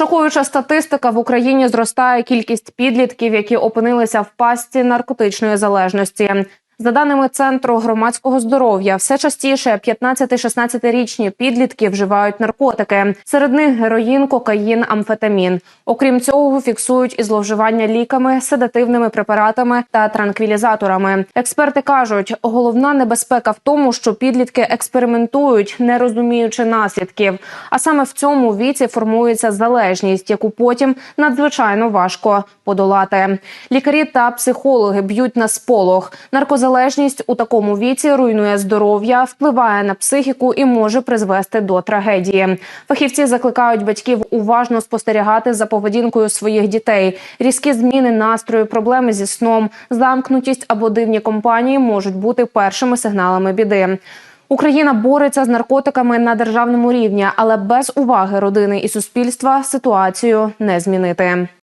Шокуюча статистика в Україні зростає кількість підлітків, які опинилися в пастці наркотичної залежності. За даними центру громадського здоров'я, все частіше 15-16-річні підлітки вживають наркотики. Серед них героїн, кокаїн, амфетамін. Окрім цього, фіксують і зловживання ліками, седативними препаратами та транквілізаторами. Експерти кажуть, головна небезпека в тому, що підлітки експериментують, не розуміючи наслідків. А саме в цьому віці формується залежність, яку потім надзвичайно важко подолати. Лікарі та психологи б'ють на сполох. Наркозалежність у такому віці руйнує здоров'я, впливає на психіку і може призвести до трагедії. Фахівці закликають батьків уважно спостерігати за поведінкою своїх дітей. Різкі зміни настрою, проблеми зі сном, замкнутість або дивні компанії можуть бути першими сигналами біди. Україна бореться з наркотиками на державному рівні, але без уваги родини і суспільства ситуацію не змінити.